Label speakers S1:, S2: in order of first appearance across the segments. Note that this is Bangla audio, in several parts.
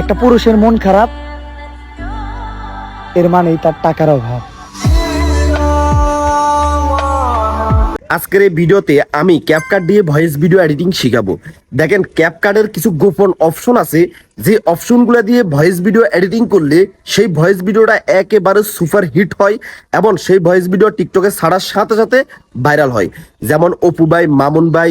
S1: একটা পুরুষের মন খারাপ, এর মানেই তার টাকার অভাব।
S2: আজকের এই ভিডিওতে আমি ক্যাপকাট দিয়ে ভয়েস ভিডিও এডিটিং শিখাবো। দেখেন ক্যাপকাটের কিছু গোপন অপশন আছে। যে অপশনগুলো দিয়ে ভয়েস ভিডিও এডিটিং করলে সেই ভয়েস ভিডিওটা একেবারে সুপার হিট হয় এবং সেই ভয়েস ভিডিও টিকটকে ছাড়ার সাথে সাথে ভাইরাল হয়। যেমন অপু ভাই, মামুন ভাই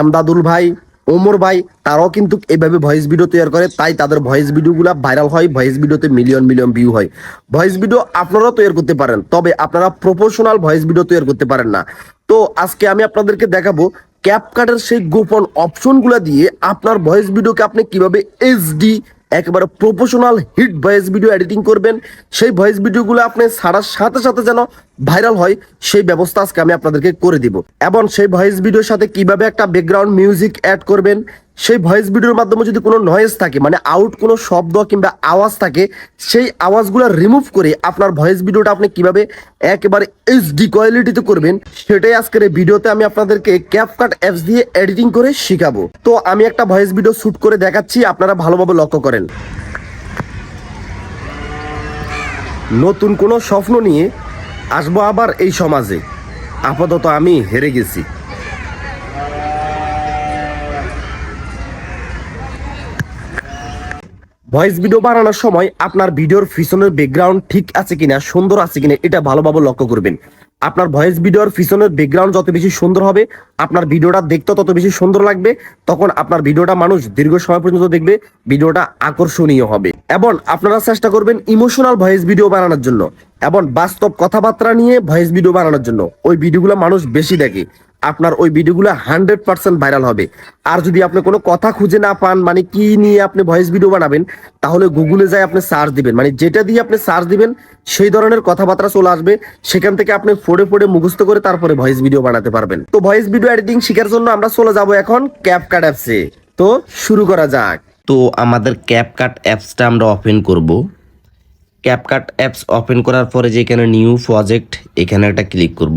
S2: এমদাদুল ভাই ওমর ভাই, তারাও কিন্তু এইভাবে ভয়েস ভিডিও তৈরি করে, তাই তাদের ভয়েস ভিডিওগুলো ভাইরাল হয় ভয়েস ভিডিওতে মিলিয়ন মিলিয়ন ভিউ হয়। ভয়েস ভিডিও আপনারাও তৈরি করতে পারেন, তবে আপনারা প্রফেশনাল ভয়েস ভিডিও তৈরি করতে পারেন না। তো আজকে আমি আপনাদেরকে দেখাবো ক্যাপকাটের সেই গোপন অপশনগুলো দিয়ে আপনার ভয়েস ভিডিওকে আপনি কীভাবে এইচডি একেবারে professional hit voice video editing করবেন, সেই ভয়েস ভিডিওগুলো আপনি ছাড়ার সাথে সাথে যেন ভাইরাল হয়, সেই ব্যবস্থা আজকে আমি আপনাদেরকে করে দিব। এবং সেই ভয়েস ভিডিওর সাথে কীভাবে একটা ব্যাকগ্রাউন্ড মিউজিক অ্যাড করবেন, সেই ভয়েস ভিডিওর মাধ্যমে যদি কোনো নয়েজ থাকে মানে আউট কোনো শব্দ কিংবা আওয়াজ থাকে, সেই আওয়াজগুলো রিমুভ করে আপনার ভয়েস ভিডিওটা আপনি কীভাবে একেবারে এইচডি কোয়ালিটিতে করবেন, সেটাই আজকের এই ভিডিওতে আমি আপনাদেরকে ক্যাপকাট অ্যাপস দিয়ে এডিটিং করে শিখাবো। তো আমি একটা ভয়েস ভিডিও শ্যুট করে দেখাচ্ছি, আপনারা ভালোভাবে লক্ষ্য করেন। নতুন কোনো স্বপ্ন নিয়ে আসব আবার এই সমাজে। আপাতত আমি হেরে গেছি। ভয়েস ভিডিও বানানোর সময় আপনার ভিডিওর পিছনের ব্যাকগ্রাউন্ড ঠিক আছে কিনা, সুন্দর আছে কিনা, এটা ভালোভাবে লক্ষ্য করবেন। আপনার ভয়েস ভিডিওর পিছনের ব্যাকগ্রাউন্ড যত বেশি সুন্দর হবে, আপনার ভিডিওটা দেখতে তত বেশি সুন্দর লাগবে, তখন আপনার ভিডিওটা মানুষ দীর্ঘ সময় পর্যন্ত দেখবে, ভিডিওটা আকর্ষণীয় হবে। এবং আপনারা চেষ্টা করবেন ইমোশনাল ভয়েস ভিডিও বানানোর জন্য এবং বাস্তব কথাবার্তা নিয়ে ভয়েস ভিডিও বানানোর জন্য। ওই ভিডিওগুলো মানুষ বেশি দেখে। আপনার ওই ভিডিওগুলো হান্ড্রেড পার্সেন্ট ভাইরাল হবে। আর যদি আপনি কোনো কথা খুঁজে না পান মানে কি নিয়ে আপনি ভয়েস ভিডিও বানাবেন, তাহলে গুগলে যাই আপনি সার্চ দিবেন। মানে যেটা দিয়ে আপনি সার্চ দিবেন, সেই ধরনের কথাবার্তা চলে আসবে। সেখান থেকে আপনি ফোড়ে ফোড়ে মুখস্থ করে তারপরে ভয়েস ভিডিও বানাতে পারবেন। তো ভয়েস ভিডিও এডিটিং শেখার জন্য আমরা চলে যাব এখন ক্যাপকাট অ্যাপসে তো শুরু করা যাক।
S3: তো আমাদের ক্যাপকাট অ্যাপসটা আমরা ওপেন করব। ক্যাপকাট অ্যাপস ওপেন করার পরে যে এখানে নিউ প্রজেক্ট এখানে একটা ক্লিক করব।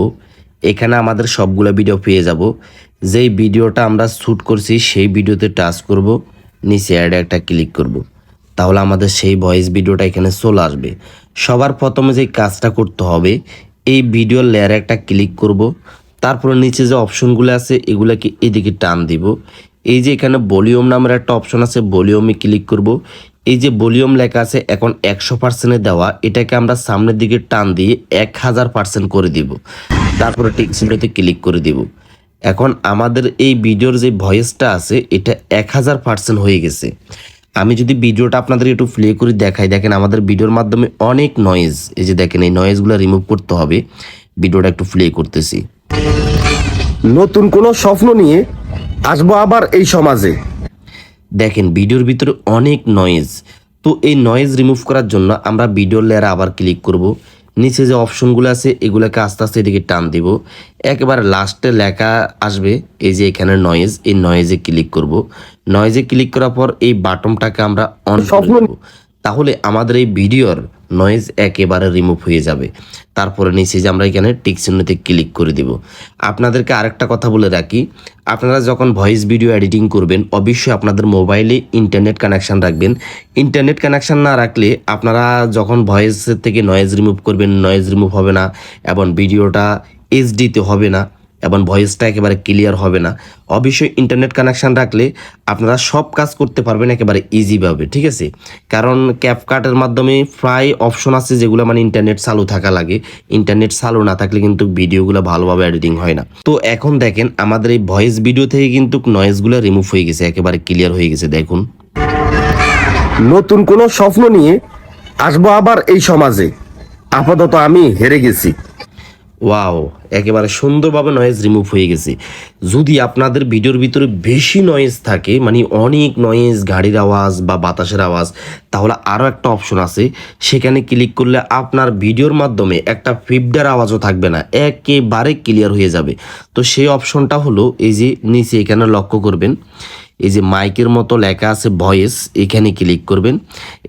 S3: এখানে আমাদের সবগুলো ভিডিও পেয়ে যাব। যেই ভিডিওটা আমরা শ্যুট করছি, সেই ভিডিওতে টাচ করব, নিচে অ্যাডে একটা ক্লিক করব। তাহলে আমাদের সেই ভয়েস ভিডিওটা এখানে চলে আসবে। সবার প্রথমে যে কাজটা করতে হবে, এই ভিডিও লেয়ারে একটা ক্লিক করব। তারপরে নিচে যে অপশনগুলো আছে, এগুলোকে এদিকে টান দিব। এই যে এখানে ভলিউম নামের একটা অপশন আছে ভলিউমে ক্লিক করব। এই যে ভলিউম লেখা আছে, এখন একশো পার্সেন্টে দেওয়া, এটাকে আমরা সামনের দিকে টান দিয়ে এক হাজার পার্সেন্ট করে দিব। তারপরে টিকসিমটাতে ক্লিক করে দিব। এখন আমাদের এই ভিডিওর যে ভয়েসটা আছে, এটা এক হাজার পার্সেন্ট হয়ে গেছে। আমি যদি ভিডিওটা আপনাদের একটু প্লে করে দেখাই, দেখেন আমাদের ভিডিওর মাধ্যমে অনেক নয়েজ এই যে দেখেন, এই নয়েজগুলো রিমুভ করতে হবে। ভিডিওটা একটু প্লে করতেছি।
S2: নতুন কোনো স্বপ্ন নিয়ে আসব আবার এই সমাজে।
S3: দেখেন ভিডিওর ভিতরে অনেক নয়েজ তো এই নয়েজ রিমুভ করার জন্য আমরা ভিডিওর লেয়ারে আবার ক্লিক করব। নিচে যে অপশনগুলো আছে এগুলোকে আস্তে আস্তে এদিকে টান দিব। একবার লাস্টে লেখা আসবে এই যে এখানে নয়েজ এই নয়েজে ক্লিক করব। নয়েজে ক্লিক করার পর এই বাটনটাকে আমরা অন করব তাহলে আমাদের এই ভিডিওর নয়েজ একেবারে রিমুভ হয়ে যাবে। তারপরে নিচে যে আমরা এখানে টিক চিহ্নতে ক্লিক করে দিব। আপনাদেরকে আরেকটা কথা বলে রাখি, আপনারা যখন ভয়েস ভিডিও এডিটিং করবেন, অবশ্যই আপনাদের মোবাইলে ইন্টারনেট কানেকশান রাখবেন। ইন্টারনেট কানেকশান না রাখলে আপনারা যখন ভয়েসের থেকে নয়েজ রিমুভ করবেন নয়েজ রিমুভ হবে না এবং ভিডিওটা এইচডিতে হবে না। এবং ভয়েসটা একেবারে ক্লিয়ার হবে না। অবশ্যই ইন্টারনেট কানেকশন রাখলে আপনারা সব কাজ করতে পারবেন একেবারে ইজিভাবে ঠিক আছে? কারণ ক্যাপকাটের মাধ্যমে প্রায় অপশন আছে যেগুলো মানে ইন্টারনেট চালু থাকা লাগে। ইন্টারনেট চালু না থাকলে কিন্তু ভিডিওগুলো ভালোভাবে এডিটিং হয় না। তো এখন দেখেন, আমাদের এই ভয়েস ভিডিও থেকে কিন্তু নয়েজগুলো রিমুভ হয়ে গেছে, একেবারে ক্লিয়ার হয়ে গেছে, দেখুন।
S2: নতুন কোনো স্বপ্ন নিয়ে আসব আবার এই সমাজে। আপাতত আমি হেরে গেছি।
S3: ওয়াও একেবারে সুন্দরভাবে নয়েজ রিমুভ হয়ে গেছে। যদি আপনাদের ভিডিওর ভিতরে বেশি নয়েজ থাকে মানে অনেক নয়েজ গাড়ির আওয়াজ বা বাতাসের আওয়াজ, তাহলে আরও একটা অপশন আছে। সেখানে ক্লিক করলে আপনার ভিডিওর মাধ্যমে একটা ফিডার আওয়াজও থাকবে না, একেবারে ক্লিয়ার হয়ে যাবে। তো সেই অপশনটা হলো এই যে নিচে এখানে লক্ষ্য করবেন। এই যে মাইকের মতো লেখা আছে ভয়েস, এখানে ক্লিক করবেন।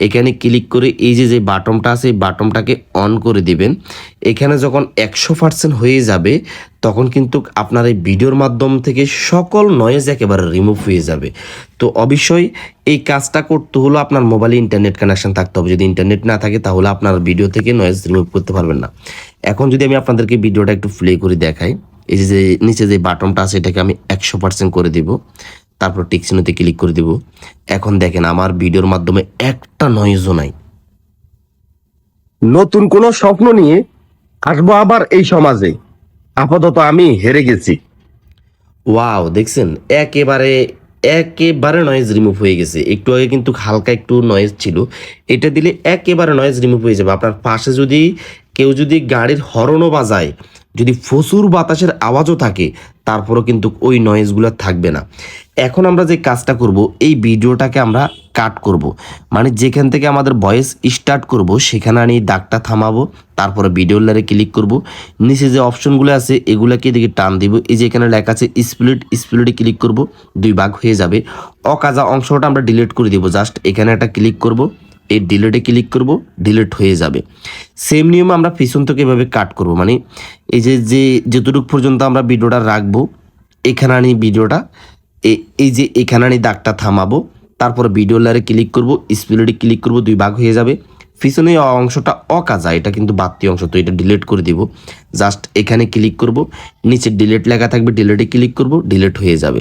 S3: এখানে ক্লিক করে এই যে যে বাটনটা আছে, এই বাটনটাকে অন করে দিবেন। এখানে যখন একশো পার্সেন্ট হয়ে যাবে, তখন কিন্তু আপনার এই ভিডিওর মাধ্যম থেকে সকল নয়েজ একেবারে রিমুভ হয়ে যাবে। তো অবশ্যই এই কাজটা করতে হলো আপনার মোবাইলে ইন্টারনেট কানেকশন থাকতে হবে। যদি ইন্টারনেট না থাকে, তাহলে আপনার ভিডিও থেকে নয়েজ রিমুভ করতে পারবেন না। এখন যদি আমি আপনাদেরকে ভিডিওটা একটু প্লে করে দেখাই, এই যে নিচে যে বাটনটা আছে, এটাকে আমি একশো পার্সেন্ট করে দিব। তারপর টিকসিনোতে ক্লিক করে দিব। এখন দেখেন আমার ভিডিওর মাধ্যমে একটা নয়েজও নাই।
S2: নতুন কোনো স্বপ্ন নিয়ে আসব আবার এই সমাজে। আপাতত আমি হেরে গেছি।
S3: ওয়াও দেখছেন? একেবারে একেবারে নয়েজ রিমুভ হয়ে গেছে। একটু আগে কিন্তু হালকা একটু নয়েজ ছিল। এটা দিলে একেবারে নয়েজ রিমুভ হয়ে যাবে। আপনার পাশে যদি কেউ যদি গাড়ির হরনও বাজায় যদি প্রচুর বাতাসের আওয়াজও থাকে, তারপরও কিন্তু ওই নয়েজগুলো থাকবে না। এখন আমরা যে কাজটা করব, এই ভিডিওটাকে আমরা কাট করব। মানে যেখান থেকে আমাদের ভয়েস স্টার্ট করব, সেখানে আমি দাগটা থামাবো, তারপরে ভিডিও লারে ক্লিক করব। নিচে যে অপশনগুলো আছে, এগুলোকে এদিকে টান দিব। এই যে এখানে লেখা আছে স্প্লিট স্প্লিটে ক্লিক করব, দুই ভাগ হয়ে যাবে। অকাজা অংশটা আমরা ডিলিট করে দিব। জাস্ট এখানে একটা ক্লিক করব। এই ডিলেটে ক্লিক করব ডিলেট হয়ে যাবে। সেম নিয়মে আমরা পিছন থেকে এভাবে কাট করব মানে এই যে যে, যতটুকু পর্যন্ত আমরা ভিডিওটা রাখব এখানে আনি ভিডিওটা এই যে এখানে আনি দাগটা থামাবো, তারপর ভিডিও লারে ক্লিক করব স্পিডে ক্লিক করব, দুই ভাগ হয়ে যাবে। পিছনে অংশটা অকাজা, এটা কিন্তু বাড়তি অংশ, তো এটা ডিলিট করে দিব। জাস্ট এখানে ক্লিক করব, নিচে ডিলেট লেখা থাকবে ডিলেটে ক্লিক করব ডিলেট হয়ে যাবে।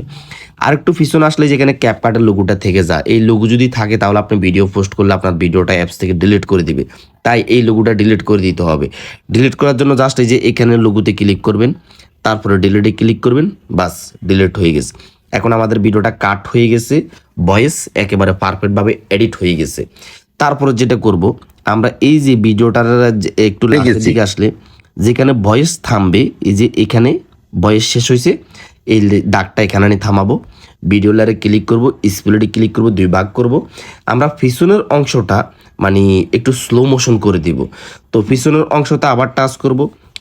S3: আর একটু পিছনে আসলে যেখানে ক্যাপ কার্ডের লোগোটা থেকে যায় এই লোগো যদি থাকে তাহলে আপনি ভিডিও পোস্ট করলে আপনার ভিডিওটা অ্যাপস থেকে ডিলিট করে দিবে। তাই এই লোগোটা ডিলিট করে দিতে হবে। ডিলিট করার জন্য জাস্ট এই যে এখানে লোগোতে ক্লিক করবেন তারপরে ডিলিটে ক্লিক করবেন বাস ডিলিট হয়ে গেছে। এখন আমাদের ভিডিওটা কাট হয়ে গেছে ভয়েস একেবারে পারফেক্টভাবে এডিট হয়ে গেছে। তারপরে যেটা করব আমরা এই যে ভিডিওটার একটু দিকে আসলে যেখানে ভয়েস থামবে এই যে এখানে ভয়েস শেষ হয়েছে এই দাগটা এখানে থামাবো। ভিডিও লারে ক্লিক করব স্পিডে ক্লিক করব, দুই ভাগ করব। আমরা পিছনের অংশটা মানে একটু স্লো মোশন করে দিব। তো পিছনের অংশটা আবার টাচ করব।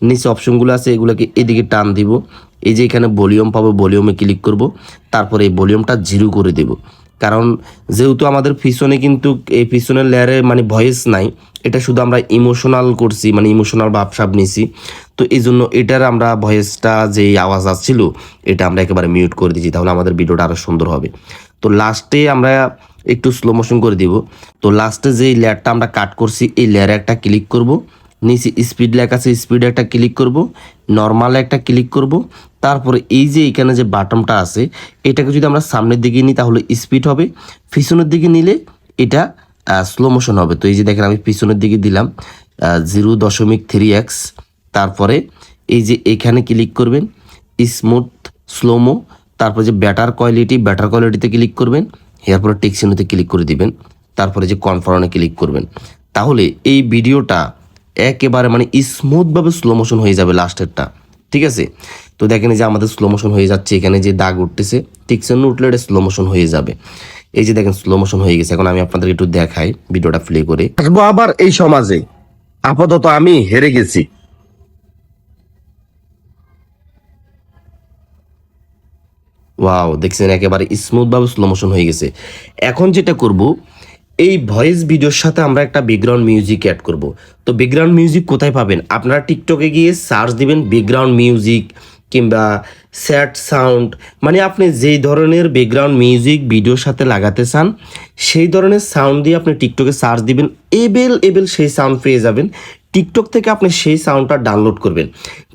S3: নিচে অপশনগুলো আছে, এগুলোকে এদিকে টান দিব। এই যে এখানে ভলিউম পাবো ভলিউমে ক্লিক করব। তারপরে এই ভলিউমটা জিরো করে দেব। কারণ যেহেতু আমাদের পিছনে কিন্তু এই পিছনের লেয়ারে মানে ভয়েস নাই, এটা শুধু আমরা ইমোশনাল করছি মানে ইমোশনাল ভাবসাব নিছি। তো এই জন্য এটার আমরা ভয়েসটা যে আওয়াজ আসছিল, এটা আমরা একেবারে মিউট করে দিয়েছি, তাহলে আমাদের ভিডিওটা আরও সুন্দর হবে। তো লাস্টে আমরা একটু স্লো মোশন করে দিব। তো লাস্টে যে লেয়ারটা আমরা কাট করছি, এই লেয়ারে একটা ক্লিক করব। নিচে স্পিড লেখা আছে স্পিডে একটা ক্লিক করব নর্মালে একটা ক্লিক করব, তারপরে এই যে এখানে যে বাটনটা আছে, এটাকে যদি আমরা সামনের দিকে নিই তাহলে স্পিড হবে, পিছনের দিকে নিলে এটা স্লো মোশন হবে। তো এই যে দেখেন আমি পিছনের দিকে দিলাম জিরো দশমিক থ্রি এক্স তারপরে এই যে এখানে ক্লিক করবেন স্মুথ স্লোমো তারপরে যে ব্যাটার কোয়ালিটি ব্যাটার কোয়ালিটিতে ক্লিক করবেন, এরপরে টেক্সিনোতে ক্লিক করে দিবেন, তারপরে যে কনফার্মে ক্লিক করবেন। তাহলে এই ভিডিওটা একেবারে মানে স্মুথভাবে স্লো মোশন হয়ে যাবে লাস্টেরটা ঠিক আছে? তো দেখেন যে আমাদের স্লো মোশন হয়ে যাচ্ছে, এখানে যে দাগ উঠতেছে টিকসেন উঠলে এটা স্লো মোশন হয়ে যাবে। এই যে দেখেন স্লো মোশন হয়ে গেছে, এখন আমি আপনাদের একটু দেখাই ভিডিওটা প্লে করে।
S2: আসব আবার এই সমাজে। আপাতত আমি হেরে গেছি।
S3: ওয়াও দেখছেন একেবারে স্মুথভাবে স্লো মোশন হয়ে গেছে। এখন যেটা করব এই ভয়েস ভিডিওর সাথে আমরা একটা ব্যাকগ্রাউন্ড মিউজিক অ্যাড করব। তো ব্যাকগ্রাউন্ড মিউজিক কোথায় পাবেন? আপনারা টিকটকে গিয়ে সার্চ দিবেন ব্যাকগ্রাউন্ড মিউজিক কিংবা স্যাড সাউন্ড মানে আপনি যেই ধরনের ব্যাকগ্রাউন্ড মিউজিক ভিডিওর সাথে লাগাতে চান, সেই ধরনের সাউন্ড দিয়ে আপনি টিকটকে সার্চ দিবেন। এবেল এবেল সেই সাউন্ড পেয়ে যাবেন। টিকটক থেকে আপনি সেই সাউন্ডটা ডাউনলোড করবেন।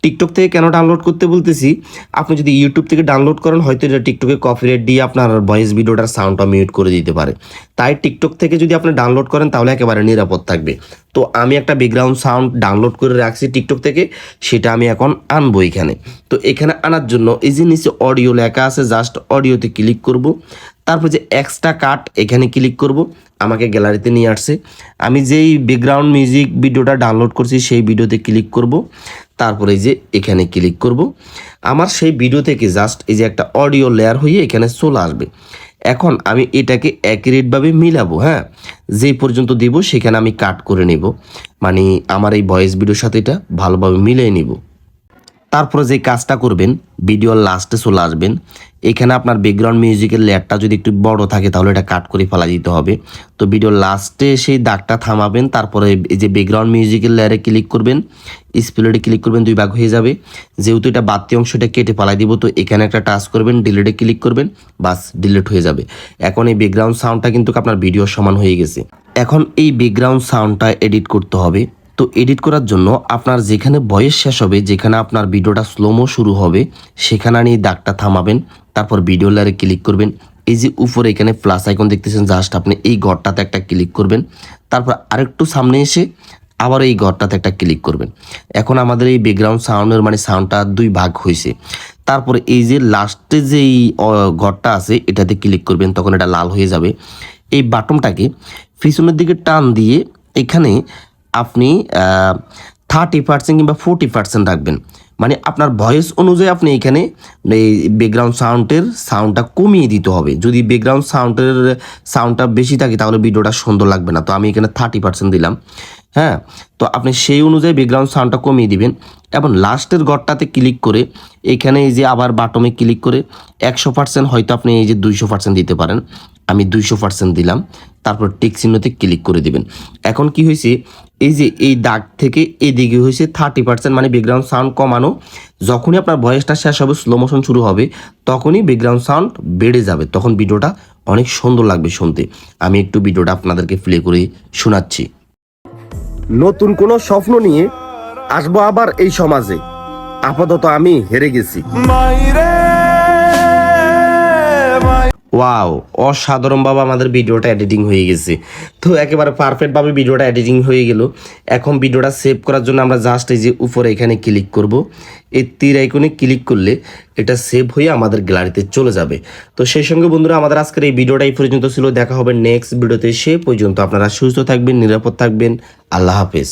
S3: টিকটক থেকে কেন ডাউনলোড করতে বলতেছি? আপনি যদি ইউটিউব থেকে ডাউনলোড করেন, হয়তো এটা টিকটকে কপিরাইট দিয়ে আপনার ভয়েস ভিডিওটার সাউন্ডটা মিউট করে দিতে পারে। তাই টিকটক থেকে যদি আপনি ডাউনলোড করেন, তাহলে একেবারে নিরাপদ থাকবে। তো আমি একটা ব্যাকগ্রাউন্ড সাউন্ড ডাউনলোড করে রাখছি টিকটক থেকে, সেটা আমি এখন আনব এখানে। তো এখানে আনার জন্য এই যে নিচে অডিও লেখা আছে জাস্ট অডিওতে ক্লিক করব। তারপর যে এক্সট্রা কাট এখানে ক্লিক করব, আমাকে গ্যালারিতে নিয়ে আসছে। আমি যেই ব্যাকগ্রাউন্ড মিউজিক ভিডিওটা ডাউনলোড করছি, সেই ভিডিওতে ক্লিক করব। তারপরে যে এখানে ক্লিক করব। আমার সেই ভিডিও থেকে জাস্ট এই যে একটা অডিও লেয়ার হয়ে এখানে চলে আসবে। এখন আমি এটাকে অ্যাকুরেটভাবে মিলাবো হ্যাঁ? যেই পর্যন্ত দিব, সেখানে আমি কাট করে নেব। মানে আমার এই ভয়েস ভিডিওর সাথে এটা ভালোভাবে মিলিয়ে নিব। তারপরে যে কাজটা করবেন ভিডিওর লাস্টে চলে আসবেন। এখানে আপনার ব্যাকগ্রাউন্ড মিউজিকের লেয়ারটা যদি একটু বড় থাকে, তাহলে এটা কাট করে ফেলা দিতে হবে। তো ভিডিওর লাস্টে সেই দাগটা থামাবেন, তারপরে এই যে ব্যাকগ্রাউন্ড মিউজিকের লেয়ারে ক্লিক করবেন স্প্লেটে ক্লিক করবেন, দুই ভাগ হয়ে যাবে। যেহেতু এটা বাড়তি অংশটা কেটে ফেলাই দিব, তো এখানে একটা টাচ করবেন ডিলেটে ক্লিক করবেন, বাস ডিলিট হয়ে যাবে। এখন এই ব্যাকগ্রাউন্ড সাউন্ডটা কিন্তু আপনার ভিডিওর সমান হয়ে গেছে। এখন এই ব্যাকগ্রাউন্ড সাউন্ডটা এডিট করতে হবে। তো এডিট করার জন্য আপনার যেখানে বয়স শেষ হবে, যেখানে আপনার ভিডিওটা স্লোমো শুরু হবে, সেখানে আপনি দাগটা থামাবেন, তারপর ভিডিও লেয়ারে ক্লিক করবেন। এই যে উপরে এখানে প্লাস আইকন দেখতেছেন জাস্ট আপনি এই ঘরটাতে একটা ক্লিক করবেন। তারপর আরেকটু সামনে এসে আবার এই ঘরটাতে একটা ক্লিক করবেন। এখন আমাদের এই ব্যাকগ্রাউন্ড সাউন্ডের মানে সাউন্ডটা দুই ভাগ হয়েছে তারপরে এই যে লাস্টে যে এই ঘরটা আছে, এটাতে ক্লিক করবেন, তখন এটা লাল হয়ে যাবে। এই বাটনটাকে পিছনের দিকে টান দিয়ে এখানে আপনি থার্টি পার্সেন্ট কিংবা ফোর্টি পার্সেন্ট রাখবেন। মানে আপনার ভয়েস অনুযায়ী আপনি এখানে এই ব্যাকগ্রাউন্ড সাউন্ডের সাউন্ডটা কমিয়ে দিতে হবে। যদি ব্যাকগ্রাউন্ড সাউন্ডের সাউন্ডটা বেশি থাকে, তাহলে ভিডিওটা সুন্দর লাগবে না। তো আমি এখানে থার্টি পার্সেন্ট দিলাম। হ্যাঁ? তো আপনি সেই অনুযায়ী ব্যাকগ্রাউন্ড সাউন্ডটা কমিয়ে দিবেন এবং লাস্টের ঘরটাতে ক্লিক করে এখানে এই যে আবার বাটমে ক্লিক করে একশো পার্সেন্ট হয়তো আপনি এই যে দুইশো পার্সেন্ট দিতে পারেন। আমি দুইশো পার্সেন্ট দিলাম। তারপর টিক চিহ্নতে ক্লিক করে দিবেন। এখন কি হয়েছে? এই যে এই দাগ থেকে এদিকে হয়েছে থার্টি পার্সেন্ট মানে ব্যাকগ্রাউন্ড সাউন্ড কমানো যখনই আপনার ভয়েসটা শেষ হবে স্লো মোশন শুরু হবে তখনই ব্যাকগ্রাউন্ড সাউন্ড বেড়ে যাবে। তখন ভিডিওটা অনেক সুন্দর লাগবে শুনতে। আমি একটু ভিডিওটা আপনাদেরকে প্লে করে শোনাচ্ছি।
S2: নতুন কোনো স্বপ্ন নিয়ে আসব আবার এই সমাজে। আপাতত আমি হেরে গেছি।
S3: ওয়াও অসাধারণভাবে আমাদের ভিডিওটা এডিটিং হয়ে গেছে। তো একেবারে পারফেক্টভাবে ভিডিওটা এডিটিং হয়ে গেল। এখন ভিডিওটা সেভ করার জন্য আমরা জাস্ট এই যে উপরে এখানে ক্লিক করব। এই তীর আইকনে ক্লিক করলে এটা সেভ হয়ে আমাদের গ্যালারিতে চলে যাবে। তো সেই সঙ্গে বন্ধুরা, আমাদের আজকের এই ভিডিওটা এই পর্যন্ত ছিল। দেখা হবে নেক্সট ভিডিওতে সে পর্যন্ত আপনারা সুস্থ থাকবেন, নিরাপদ থাকবেন। আল্লাহ হাফেজ।